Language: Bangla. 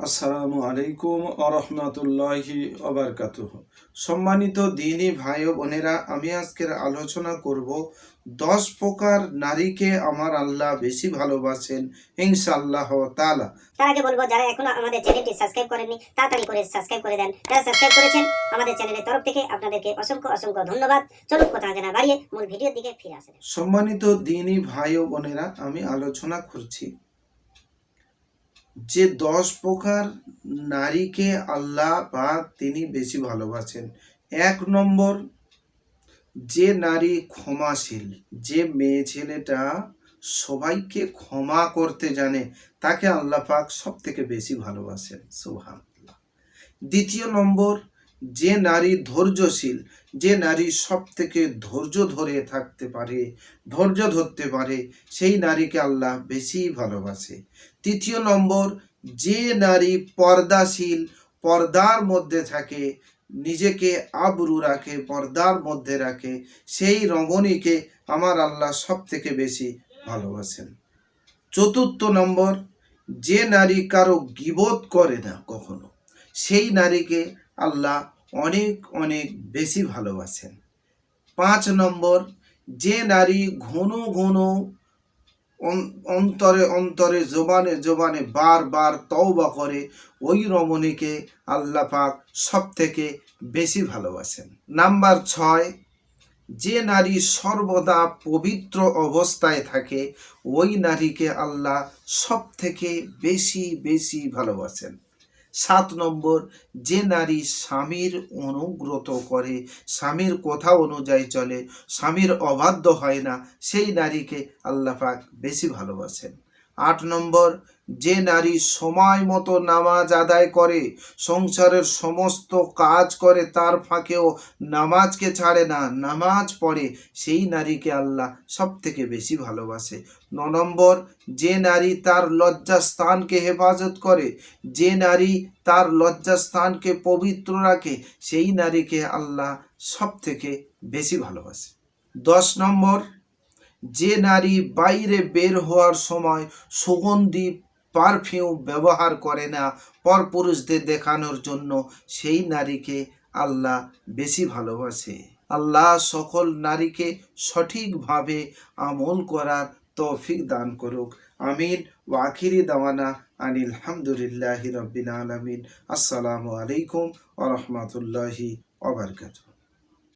আসসালামু আলাইকুম আরহামতুল্লাহি অবরকাতুহ সম্মানিত দিনী ভাই ও বোনেরা আমি আজকের আলোচনা করব দশ প্রকার নারীকে আমার আল্লাহ বেশি ভালোবাসেন ইনশাআল্লাহ তালা তার আগে বলব যারা এখনও আমাদের চ্যানেলটি সাবস্ক্রাইব করেননি তাড়াতাড়ি করে সাবস্ক্রাইব করে দেন। যারা সাবস্ক্রাইব করেছেন আমাদের চ্যানেলের তরফ থেকে আপনাদেরকে অসংখ্য অসংখ্য ধন্যবাদ। চলুন কথা না বাড়িয়ে মূল ভিডিওর দিকে ফিরে আসেন সম্মানিত দিনী ভাই ও বোনেরা আমি আলোচনা করছি যে দশ প্রকার নারীকে আল্লাহ বা তিনি বেশি ভালোবাসেন। এক নম্বর, যে নারী ক্ষমাশীল, যে মেয়ে ছেলেটা সবাইকে ক্ষমা করতে জানে, তাকে আল্লাহ পাক সব থেকে বেশি ভালোবাসেন। সুহান দ্বিতীয় নম্বর, যে নারী ধৈর্যশীল, যে নারী সব থেকে ধৈর্য ধরে থাকতে পারে, ধৈর্য ধরতে পারে, সেই নারীকে আল্লাহ বেশি ভালোবাসে। তৃতীয় নম্বর, যে নারী পর্দাশীল, পর্দার মধ্যে থাকে, নিজেকে আবরু রাখে, পর্দার মধ্যে রাখে, সেই রমণীকে আমার আল্লাহ সব থেকে বেশি ভালোবাসেন। চতুর্থ নম্বর, যে নারী কারও গিবোধ করে না কখনো, সেই নারীকে আল্লাহ অনেক অনেক বেশি ভালোবাসেন। পাঁচ নম্বর, যে নারী ঘন ঘন অন্তরে অন্তরে, জোবানে জোবানে বারবার তওবা করে ওই রমণীকে আল্লাহ পাক সব থেকে বেশি ভালোবাসেন। নাম্বার ছয়, যে নারী সর্বদা পবিত্র অবস্থায় থাকে, ওই নারীকে আল্লাহ সব থেকে বেশি বেশি ভালোবাসেন। সাত নম্বর, যে নারী স্বামীর অনুগ্রত করে, স্বামীর কথা অনুযায়ী চলে, স্বামীর অবাধ্য হয় না, সেই নারীকে আল্লাহ পাক বেশি ভালোবাসেন। আট নম্বর যে নারী সময় মতো নামাজ আদায় করে, সংসারের সমস্ত কাজ করে, তার ফাঁকেও নামাজকে ছাড়ে না, নামাজ পড়ে, সেই নারীকে আল্লাহ সব থেকে বেশি ভালোবাসে। ন নম্বর, যে নারী তার লজ্জাস্থানকে হেফাজত করে, যে নারী তার লজ্জাস্থানকে পবিত্র রাখে, সেই নারীকে আল্লাহ সব থেকে বেশি ভালোবাসে। দশ নম্বর, যে নারী বাইরে বের হওয়ার সময় সুগন্ধি পারফিউম ব্যবহার করে না পরপুরুষদের দেখানোর জন্য সেই নারীকে আল্লাহ বেশি ভালোবাসে। আল্লাহ সকল নারীকে সঠিকভাবে আমল করার তৌফিক দান করুক। আমিন। ওয়াখিরি দাওয়ানা আনিল হামদুলিল্লাহি রব্বিল আলামিন। আসসালামু আলাইকুম ওয়া রাহমাতুল্লাহি